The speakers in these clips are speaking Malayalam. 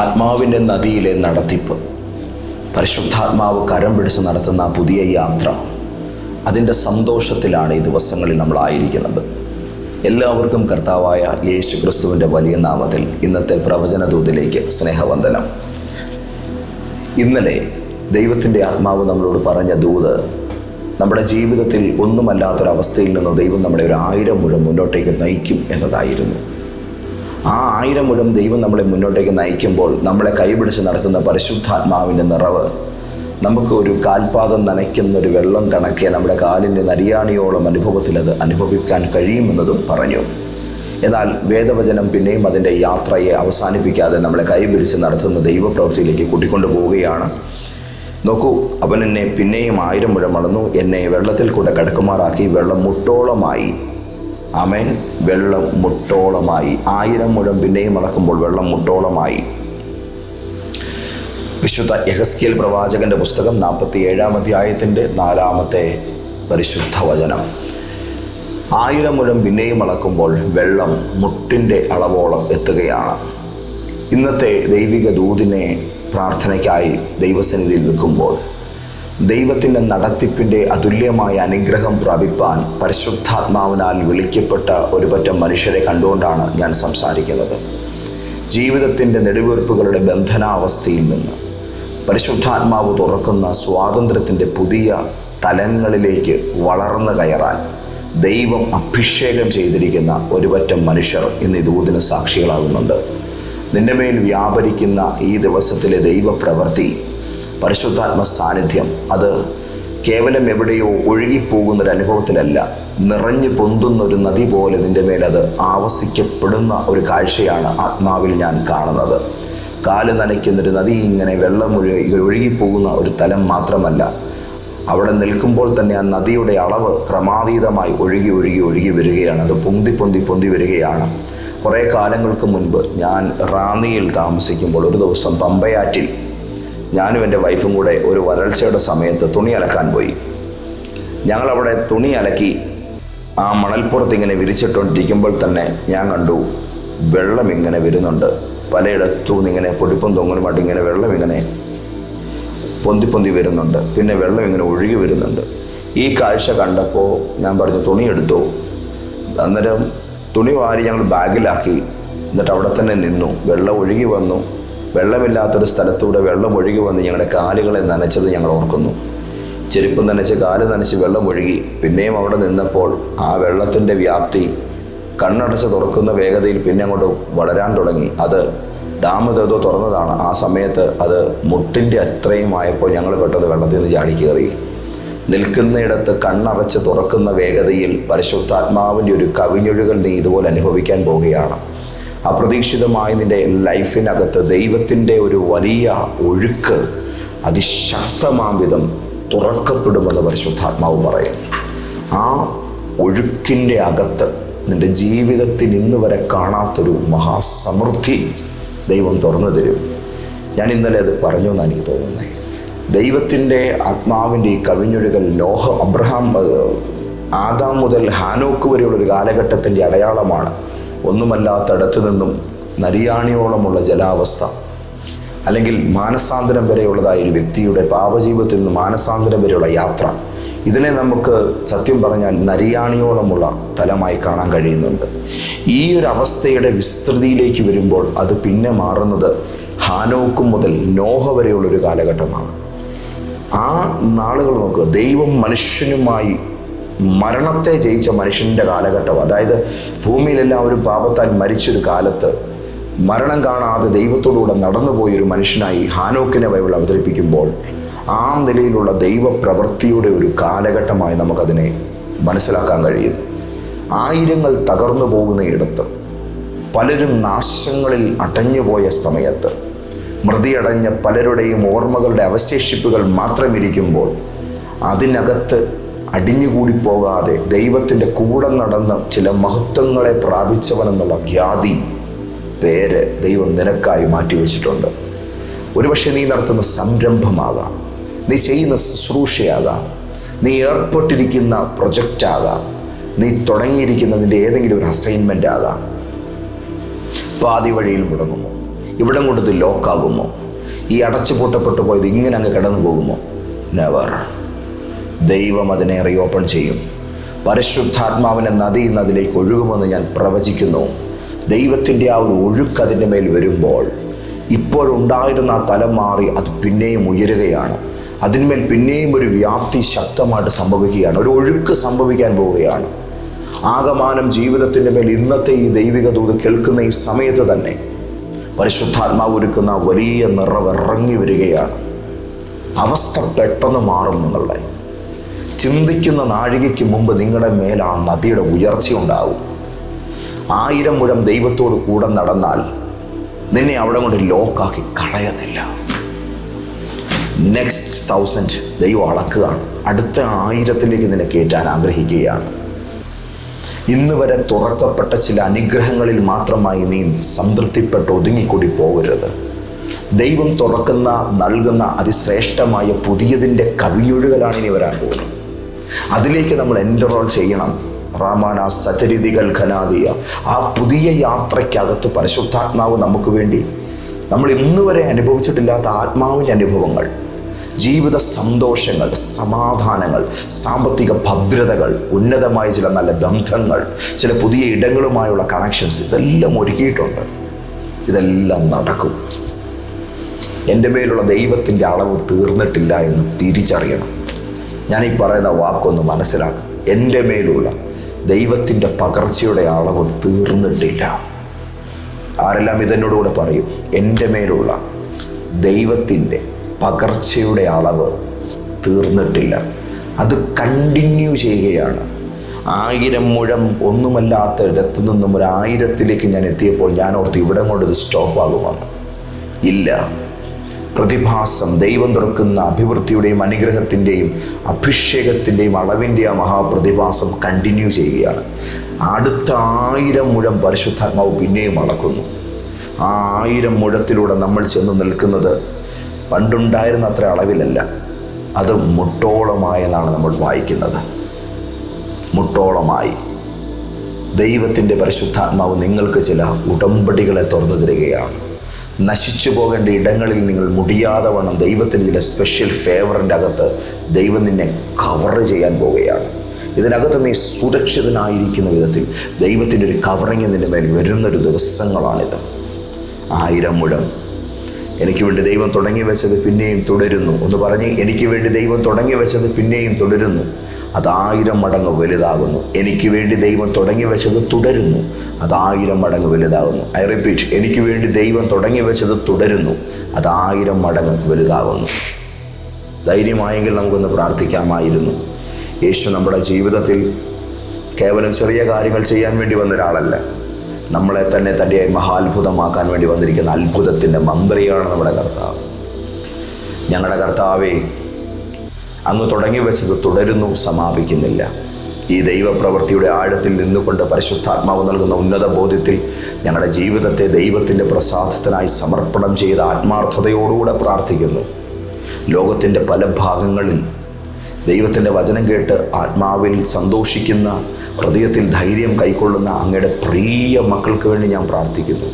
ആത്മാവിന്റെ നദിയിലെ നടത്തിപ്പ്. പരിശുദ്ധാത്മാവ് കരം പിടിച്ച് നടത്തുന്ന പുതിയ യാത്ര അതിന്റെ സന്തോഷത്തിലാണ് ഈ ദിവസങ്ങളിൽ നമ്മളായിരിക്കുന്നത് എല്ലാവർക്കും കർത്താവായ യേശു ക്രിസ്തുവിന്റെ വലിയ നാമത്തിൽ ഇന്നത്തെ പ്രവചന ദൂതിലേക്ക് സ്നേഹവന്ദനം. ഇന്നലെ ദൈവത്തിന്റെ ആത്മാവ് നമ്മളോട് പറഞ്ഞ ദൂത് നമ്മുടെ ജീവിതത്തിൽ ഒന്നുമല്ലാത്തൊരവസ്ഥയിൽ നിന്ന് ദൈവം നമ്മുടെ ഒരു ആയിരം മുഴം മുന്നോട്ടേക്ക് നയിക്കും എന്നതായിരുന്നു. ആ ആയിരം മുഴം ദൈവം നമ്മളെ മുന്നോട്ടേക്ക് നയിക്കുമ്പോൾ നമ്മളെ കൈപിടിച്ച് നടത്തുന്ന പരിശുദ്ധാത്മാവിന്റെ നിറവ്. നമുക്ക് ഒരു കാൽപാദം നനയ്ക്കുന്ന ഒരു വെള്ളം കണക്കെ നമ്മുടെ കാലിന്റെ നരിയാണിയോളം അനുഭവത്തിൽ അത് അനുഭവിക്കാൻ കഴിയുമെന്നതും പറഞ്ഞു. എന്നാൽ വേദവചനം പിന്നെയും അതിന്റെ യാത്രയെ അവസാനിപ്പിക്കാതെ നമ്മളെ കൈപിടിച്ച് നടത്തുന്ന ദൈവപ്രവൃത്തിയിലേക്ക് കൂട്ടിക്കൊണ്ടു പോവുകയാണ്. നോക്കൂ അവൻ എന്നെ പിന്നെയും ആയിരം മുഴം അളന്നു എന്നെ വെള്ളത്തിൽ കൂടെ കടക്കുമാറാക്കി വെള്ളം മുട്ടോളമായി. അമേൻ വെള്ളം മുട്ടോളമായി. ആയിരം മുഴം പിന്നെയും അളക്കുമ്പോൾ വെള്ളം മുട്ടോളമായി. വിശുദ്ധ യഹസ്കിയൽ പ്രവാചകന്റെ പുസ്തകം നാൽപ്പത്തി ഏഴാം അധ്യായത്തിന്റെ നാലാമത്തെ പരിശുദ്ധ വചനം ആയിരം മുഴം പിന്നെയും അളക്കുമ്പോൾ വെള്ളം മുട്ടിന്റെ അളവോളം എത്തുകയാണ്. ഇന്നത്തെ ദൈവിക ദൂതിനെ പ്രാർത്ഥനയ്ക്കായി ദൈവസന്നിധിയിൽ നിൽക്കുമ്പോൾ ദൈവത്തിന്റെ നടത്തിപ്പിന്റെ അതുല്യമായ അനുഗ്രഹം പ്രാപിപ്പാൻ പരിശുദ്ധാത്മാവിനാൽ വിളിക്കപ്പെട്ട ഒരുപറ്റം മനുഷ്യരെ കണ്ടുകൊണ്ടാണ് ഞാൻ സംസാരിക്കുന്നത്. ജീവിതത്തിന്റെ നെടുവീർപ്പുകളുടെ ബന്ധനാവസ്ഥയിൽ നിന്ന് പരിശുദ്ധാത്മാവ് തുറക്കുന്ന സ്വാതന്ത്ര്യത്തിന്റെ പുതിയ തലങ്ങളിലേക്ക് വളർന്നു കയറാൻ ദൈവം അഭിഷേകം ചെയ്തിരിക്കുന്ന ഒരുപറ്റം മനുഷ്യർ ഇന്ന് ഇതൂതിന് സാക്ഷികളാകുന്നുണ്ട്. നിന്റെ മേൽ വ്യാപരിക്കുന്ന ഈ ദിവസത്തിലെ ദൈവപ്രവൃത്തി പരിശുദ്ധാത്മ സാന്നിധ്യം അത് കേവലം എവിടെയോ ഒഴുകിപ്പോകുന്ന ഒരു അനുഭവത്തിലല്ല നിറഞ്ഞു പൊന്തുന്ന ഒരു നദി പോലെ നിന്റെ മേലത് ആവസിക്കപ്പെടുന്ന ഒരു കാഴ്ചയാണ് ആത്മാവിൽ ഞാൻ കാണുന്നത്. കാൽ നനയ്ക്കുന്നൊരു നദി ഇങ്ങനെ വെള്ളം ഒഴുകി ഒഴുകിപ്പോകുന്ന ഒരു തലം മാത്രമല്ല. അവിടെ നിൽക്കുമ്പോൾ തന്നെ ആ നദിയുടെ അളവ് ക്രമാതീതമായി ഒഴുകി ഒഴുകി ഒഴുകി വരികയാണ്. അത് പൊന്തി പൊന്തി പൊന്തി വരികയാണ്. കുറേ കാലങ്ങൾക്ക് മുൻപ് ഞാൻ റാന്നിയിൽ താമസിക്കുമ്പോൾ ഒരു ദിവസം പമ്പയാറ്റിൽ ഞാനും എന്റെ വൈഫും കൂടെ ഒരു വരൾച്ചയുടെ സമയത്ത് തുണി അലക്കാൻ പോയി. ഞങ്ങളവിടെ തുണി അലക്കി ആ മണൽപ്പുറത്ത് ഇങ്ങനെ വിരിച്ചിട്ടുകൊണ്ടിരിക്കുമ്പോൾ തന്നെ ഞാൻ കണ്ടു വെള്ളം ഇങ്ങനെ വരുന്നുണ്ട്. പലയിടത്തു ഇങ്ങനെ പൊടിപ്പും തൊങ്ങലുമായിട്ട് ഇങ്ങനെ വെള്ളം ഇങ്ങനെ പൊന്തി പൊന്തി വരുന്നുണ്ട്. പിന്നെ വെള്ളം ഇങ്ങനെ ഒഴുകി വരുന്നുണ്ട്. ഈ കാഴ്ച കണ്ടപ്പോൾ ഞാൻ പറഞ്ഞു തുണി എടുത്തു. അന്നേരം തുണി വാരി ഞങ്ങൾ ബാഗിലാക്കി. എന്നിട്ട് അവിടെ തന്നെ നിന്നു. വെള്ളം ഒഴുകി വന്നു. വെള്ളമില്ലാത്തൊരു സ്ഥലത്തൂടെ വെള്ളം ഒഴുകി വന്ന് ഞങ്ങളുടെ കാലുകളെ നനച്ചത് ഞങ്ങൾ ഓർക്കുന്നു. ചെരുപ്പ് നനച്ച് കാൽ നനച്ച് വെള്ളം ഒഴുകി പിന്നെയും അവിടെ നിന്നപ്പോൾ ആ വെള്ളത്തിന്റെ വ്യാപ്തി കണ്ണടച്ച് തുറക്കുന്ന വേഗതയിൽ പിന്നെ അങ്ങോട്ട് വളരാൻ തുടങ്ങി. അത് ഡാം ഏതോ തുറന്നതാണ്. ആ സമയത്ത് അത് മുട്ടിന്റെ അത്രയും ആയപ്പോൾ ഞങ്ങൾ പെട്ടത് വെള്ളത്തിൽ നിന്ന് ചാടി കയറി. നിൽക്കുന്നിടത്ത് കണ്ണടച്ച് തുറക്കുന്ന വേഗതയിൽ പരിശുദ്ധാത്മാവിന്റെ ഒരു കവിഞ്ഞൊഴുകൽ നീ ഇതുപോലെ അനുഭവിക്കാൻ പോവുകയാണ്. അപ്രതീക്ഷിതമായി നിന്റെ ലൈഫിനകത്ത് ദൈവത്തിന്റെ ഒരു വലിയ ഒഴുക്ക് അതിശക്തമാം വിധം തുറക്കപ്പെടുമെന്ന് പരിശുദ്ധാത്മാവ് പറയും. ആ ഒഴുക്കിന്റെ അകത്ത് നിന്റെ ജീവിതത്തിൽ ഇന്ന് വരെ കാണാത്തൊരു മഹാസമൃദ്ധി ദൈവം തുറന്നു തരും. ഞാൻ ഇന്നലെ അത് പറഞ്ഞു എന്നാണ് എനിക്ക് തോന്നുന്നത്. ദൈവത്തിന്റെ ആത്മാവിന്റെ ഈ കവിഞ്ഞൊഴുകൽ ലോഹം അബ്രഹാം ആദാം മുതൽ ഹാനോക്ക് വരെയുള്ള ഒരു കാലഘട്ടത്തിന്റെ അടയാളമാണ് ഒന്നുമല്ലാത്തടത്തു നിന്നും നരിയാണിയോളമുള്ള ജലാവസ്ഥ. അല്ലെങ്കിൽ മാനസാന്തരം വരെയുള്ളതായ ഒരു വ്യക്തിയുടെ പാപജീവിതത്തിൽ നിന്ന് മാനസാന്തരം വരെയുള്ള യാത്ര. ഇതിനെ നമുക്ക് സത്യം പറഞ്ഞാൽ നരിയാണിയോളമുള്ള തലമായി കാണാൻ കഴിയുന്നുണ്ട്. ഈ ഒരു അവസ്ഥയുടെ വിസ്തൃതിയിലേക്ക് വരുമ്പോൾ അത് പിന്നെ മാറുന്നത് ഹാനോക്കും മുതൽ നോഹ വരെയുള്ളൊരു കാലഘട്ടമാണ്. ആ നാളുകൾ നോക്കുക. ദൈവം മനുഷ്യനുമായി മരണത്തെ ജയിച്ച മനുഷ്യന്റെ കാലഘട്ടം. അതായത് ഭൂമിയിലെല്ലാവരും പാപത്താൽ മരിച്ചൊരു കാലത്ത് മരണം കാണാതെ ദൈവത്തോടുകൂടെ നടന്നുപോയൊരു മനുഷ്യനായി ഹാനോക്കിനെ ബൈബിൾ അവതരിപ്പിക്കുമ്പോൾ ആ നിലയിലുള്ള ദൈവപ്രവൃത്തിയുടെ ഒരു കാലഘട്ടമായി നമുക്കതിനെ മനസ്സിലാക്കാൻ കഴിയും. ആയിരങ്ങൾ തകർന്നു പോകുന്നയിടത്ത് പലരും നാശങ്ങളിൽ അടഞ്ഞുപോയ സമയത്ത് മൃതിയടഞ്ഞ പലരുടെയും ഓർമ്മകളുടെ അവശേഷിപ്പുകൾ മാത്രമിരിക്കുമ്പോൾ അതിനകത്ത് അടിഞ്ഞുകൂടി പോകാതെ ദൈവത്തിന്റെ കൂടെ നടന്ന് ചില മഹത്വങ്ങളെ പ്രാപിച്ചവനെന്നുള്ള ഖ്യാതി പേര് ദൈവം നിനക്കായി മാറ്റിവെച്ചിട്ടുണ്ട്. ഒരുപക്ഷെ നീ നടത്തുന്ന സംരംഭമാകാം. നീ ചെയ്യുന്ന ശുശ്രൂഷയാകാം. നീ ഏർപ്പെട്ടിരിക്കുന്ന പ്രൊജക്റ്റാകാം നീ തുടങ്ങിയിരിക്കുന്നതിന്റെ ഏതെങ്കിലും ഒരു അസൈൻമെന്റ് ആകാം. പാതി വഴിയിൽ മുടങ്ങുമോ? ഇവിടം കൊണ്ട് ഇത് ലോക്കാകുമോ ഈ അടച്ചു പൂട്ടപ്പെട്ടു പോയത് ഇങ്ങനെ അങ്ങ് കിടന്നു പോകുമോ നെവർ ദൈവം അതിനെ റീഓപ്പൺ ചെയ്യും. പരിശുദ്ധാത്മാവിനെ നദി ഇന്ന് അതിലേക്ക് ഒഴുകുമെന്ന് ഞാൻ പ്രവചിക്കുന്നു. ദൈവത്തിന്റെ ആ ഒരു ഒഴുക്ക് അതിന്റെ മേൽ വരുമ്പോൾ ഇപ്പോഴുണ്ടായിരുന്ന ആ തലം മാറി അത് പിന്നെയും ഉയരുകയാണ്. അതിന്മേൽ പിന്നെയും ഒരു വ്യാപ്തി ശക്തമായിട്ട് സംഭവിക്കുകയാണ്. ഒരു ഒഴുക്ക് സംഭവിക്കാൻ പോവുകയാണ്. ആകമാനം ജീവിതത്തിന്റെ മേൽ ഇന്നത്തെ ഈ ദൈവിക ദൂത് കേൾക്കുന്ന ഈ സമയത്ത് തന്നെ പരിശുദ്ധാത്മാവ് ഒരുക്കുന്ന വലിയ നിറവ് ഇറങ്ങി വരികയാണ്. അവസ്ഥ പെട്ടെന്ന് മാറും നിങ്ങളുടെ. ചിന്തിക്കുന്ന നാഴികയ്ക്ക് മുമ്പ് നിങ്ങളുടെ മേൽ ആ നദിയുടെ ഉയർച്ച ഉണ്ടാവും. ആയിരം മുഴം ദൈവത്തോട് കൂടെ നടന്നാൽ നിന്നെ അവിടെ കൊണ്ട് ലോക്കാക്കി കളയത്തില്ല. നെക്സ്റ്റ് തൗസൻഡ് ദൈവം അളക്കുകയാണ്. അടുത്ത ആയിരത്തിലേക്ക് നിന്നെ കയറ്റാൻ ആഗ്രഹിക്കുകയാണ്. ഇന്ന് വരെ തുറക്കപ്പെട്ട ചില അനുഗ്രഹങ്ങളിൽ മാത്രമായി നീ സംതൃപ്തിപ്പെട്ട് ഒതുങ്ങിക്കൂടി പോകരുത്. ദൈവം തുറക്കുന്ന നൽകുന്ന അതിശ്രേഷ്ഠമായ പുതിയതിന്റെ കവിയൊഴുകലാണ് ഇനി വരാൻ പോകുന്നത്. അതിലേക്ക് നമ്മൾ എൻറോൾ ചെയ്യണം. റാമാന സചരിതികൾ ഖനാദിയ ആ പുതിയ യാത്രയ്ക്കകത്ത് പരിശുദ്ധാത്മാവ് നമുക്ക് വേണ്ടി. നമ്മൾ ഇന്ന് വരെ അനുഭവിച്ചിട്ടില്ലാത്ത ആത്മാവിന്റെ അനുഭവങ്ങൾ. ജീവിത സന്തോഷങ്ങൾ സമാധാനങ്ങൾ സാമ്പത്തിക ഭദ്രതകൾ ഉന്നതമായ ചില നല്ല ബന്ധങ്ങൾ ചില പുതിയ ഇടങ്ങളുമായുള്ള കണക്ഷൻസ് ഇതെല്ലാം ഒരുക്കിയിട്ടുണ്ട്. ഇതെല്ലാം നടക്കും. എന്റെ മേലുള്ള ദൈവത്തിന്റെ അളവ് തീർന്നിട്ടില്ല എന്ന് തിരിച്ചറിയണം. ഞാൻ ഈ പറയുന്ന വാക്കൊന്ന് മനസ്സിലാക്കുക എന്റെ മേലുള്ള ദൈവത്തിന്റെ പകർച്ചയുടെ അളവ് തീർന്നിട്ടില്ല. ആരെല്ലാം ഇതെന്നോടുകൂടെ പറയും? എന്റെ മേലുള്ള ദൈവത്തിന്റെ പകർച്ചയുടെ അളവ് തീർന്നിട്ടില്ല. അത് കണ്ടിന്യൂ ചെയ്യുകയാണ്. ആയിരം മുഴം ഒന്നുമല്ലാത്ത ഇടത്തു നിന്നും ഒരു ആയിരത്തിലേക്ക് ഞാൻ എത്തിയപ്പോൾ ഞാൻ ഓർത്ത് ഇവിടെ കൊണ്ടൊരു ഇത് സ്റ്റോപ്പ് ആകുമെന്ന്. ഇല്ല. പ്രതിഭാസം ദൈവം തുറക്കുന്ന അഭിവൃദ്ധിയുടെയും അനുഗ്രഹത്തിന്റെയും അഭിഷേകത്തിന്റെയും അളവിന്റെ ആ മഹാപ്രതിഭാസം കണ്ടിന്യൂ ചെയ്യുകയാണ്. അടുത്ത ആയിരം മുഴം പരിശുദ്ധാത്മാവ് പിന്നെയും അളക്കുന്നു. ആ ആയിരം മുഴത്തിലൂടെ നമ്മൾ ചെന്ന് നിൽക്കുന്നത് പണ്ടുണ്ടായിരുന്ന അത്ര അളവിലല്ല. അത് മുട്ടോളമായെന്നാണ് നമ്മൾ വായിക്കുന്നത്. മുട്ടോളമായി. ദൈവത്തിന്റെ പരിശുദ്ധാത്മാവ് നിങ്ങൾക്ക് ചില ഉടമ്പടികളെ തുറന്നു തരികയാണ്. നശിച്ചു പോകേണ്ട ഇടങ്ങളിൽ നിങ്ങൾ മുടിയാതെ വണ്ണം ദൈവത്തിന്റെ ചില സ്പെഷ്യൽ ഫേവറിന്റെ അകത്ത് ദൈവം നിന്നെ കവർ ചെയ്യാൻ പോവുകയാണ്. ഇതിനകത്ത് നീ സുരക്ഷിതനായിരിക്കുന്ന വിധത്തിൽ ദൈവത്തിന്റെ ഒരു കവറിങ് നിന്റെ മേൽ വരുന്നൊരു ദിവസങ്ങളാണിത്. ആയിരം മുഴം. എനിക്ക് വേണ്ടി ദൈവം തുടങ്ങി വെച്ചത് പിന്നെയും തുടരുന്നു. എന്ന് പറഞ്ഞ് എനിക്ക് വേണ്ടി ദൈവം തുടങ്ങി വെച്ചത് പിന്നെയും തുടരുന്നു. അത് ആയിരം മടങ്ങ് വലുതാകുന്നു. എനിക്ക് വേണ്ടി ദൈവം തുടങ്ങി വെച്ചത് തുടരുന്നു. അത് ആയിരം മടങ്ങ് വലുതാകുന്നു. ഐ റിപ്പീറ്റ് എനിക്ക് വേണ്ടി ദൈവം തുടങ്ങി വെച്ചത് തുടരുന്നു. അത് ആയിരം മടങ്ങ് വലുതാകുന്നു. ധൈര്യമായെങ്കിൽ നമുക്കൊന്ന് പ്രാർത്ഥിക്കാമായിരുന്നു. യേശു നമ്മുടെ ജീവിതത്തിൽ കേവലം ചെറിയ കാര്യങ്ങൾ ചെയ്യാൻ വേണ്ടി വന്ന ഒരാളല്ല. നമ്മളെ തന്നെ തന്റെ മഹാത്ഭുതമാക്കാൻ വേണ്ടി വന്നിരിക്കുന്ന അത്ഭുതത്തിന്റെ മന്ത്രിയാണ് നമ്മുടെ കർത്താവ്. ഞങ്ങളുടെ കർത്താവെ അങ്ങ് തുടങ്ങി വെച്ചത് തുടരുന്നു സമാപിക്കുന്നില്ല. ഈ ദൈവപ്രവൃത്തിയുടെ ആഴത്തിൽ നിന്നുകൊണ്ട് പരിശുദ്ധാത്മാവ് നൽകുന്ന ഉന്നത ബോധ്യത്തിൽ ഞങ്ങളുടെ ജീവിതത്തെ ദൈവത്തിന്റെ പ്രസാദത്തിനായി സമർപ്പണം ചെയ്ത ആത്മാർത്ഥതയോടുകൂടെ പ്രാർത്ഥിക്കുന്നു. ലോകത്തിന്റെ പല ഭാഗങ്ങളിൽ ദൈവത്തിന്റെ വചനം കേട്ട് ആത്മാവിൽ സന്തോഷിക്കുന്ന ഹൃദയത്തിൽ ധൈര്യം കൈക്കൊള്ളുന്ന അങ്ങയുടെ പ്രിയ മക്കൾക്ക് വേണ്ടി ഞാൻ പ്രാർത്ഥിക്കുന്നു.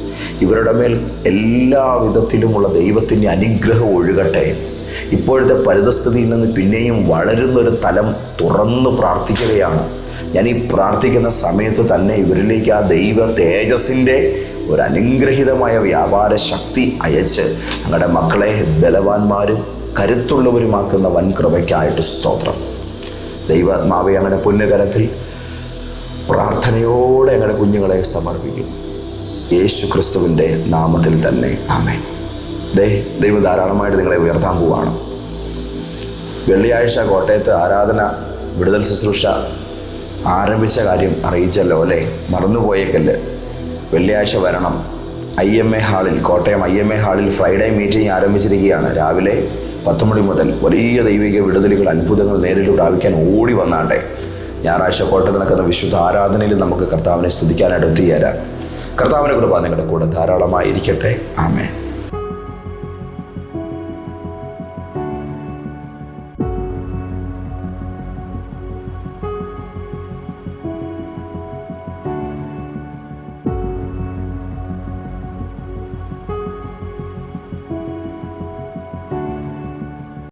ഇവരുടെ മേൽ എല്ലാ വിധത്തിലുമുള്ള ദൈവത്തിന്റെ അനുഗ്രഹം ഒഴുകട്ടെ. ഇപ്പോഴത്തെ പരിതസ്ഥിതിയിൽ നിന്ന് പിന്നെയും വളരുന്നൊരു തലം തുറന്നു പ്രാർത്ഥിക്കുകയാണ്. ഞാൻ ഈ പ്രാർത്ഥിക്കുന്ന സമയത്ത് തന്നെ ഇവരിലേക്ക് ആ ദൈവ തേജസ്സിന്റെ ഒരു അനുഗ്രഹിതമായ വ്യാപാര ശക്തി അയച്ച് ഞങ്ങളുടെ മക്കളെ ബലവാന്മാരും കരുത്തുള്ളവരുമാക്കുന്ന വൻകൃപയ്ക്കായിട്ട് സ്തോത്രം. ദൈവാത്മാവെ അങ്ങനെ പുണ്യകരത്തിൽ പ്രാർത്ഥനയോടെ ഞങ്ങളുടെ കുഞ്ഞുങ്ങളെ സമർപ്പിക്കും യേശു ക്രിസ്തുവിന്റെ നാമത്തിൽ തന്നെ. ആമേൻ. ദേ ദൈവം ധാരാളമായിട്ട് നിങ്ങളെ ഉയർത്താൻ പോവുകയാണ് വെള്ളിയാഴ്ച കോട്ടയത്ത് ആരാധന വിടുതൽ ശുശ്രൂഷ ആരംഭിച്ച കാര്യം അറിയിച്ചല്ലോ അല്ലേ? മറന്നുപോയേക്കല്ലേ. വെള്ളിയാഴ്ച വരണം. ഐ എം എ ഹാളിൽ കോട്ടയം ഐ എം എ ഹാളിൽ ഫ്രൈഡേ മീറ്റിംഗ് ആരംഭിച്ചിരിക്കുകയാണ്. രാവിലെ പത്ത് മണി മുതൽ വലിയ ദൈവിക വിടുതലുകൾ അത്ഭുതങ്ങൾ നേരിട്ട് പ്രാപിക്കാൻ ഓടി വന്നാട്ടെ. ഞായറാഴ്ച കോട്ടയത്ത് നടക്കുന്ന വിശുദ്ധ ആരാധനയിൽ നമുക്ക് കർത്താവിനെ സ്തുതിക്കാനായിട്ട് ഒത്തുചേരാം. കർത്താവിനെ കൃപ നിങ്ങളുടെ കൂടെ ധാരാളമായിരിക്കട്ടെ. ആമേൻ.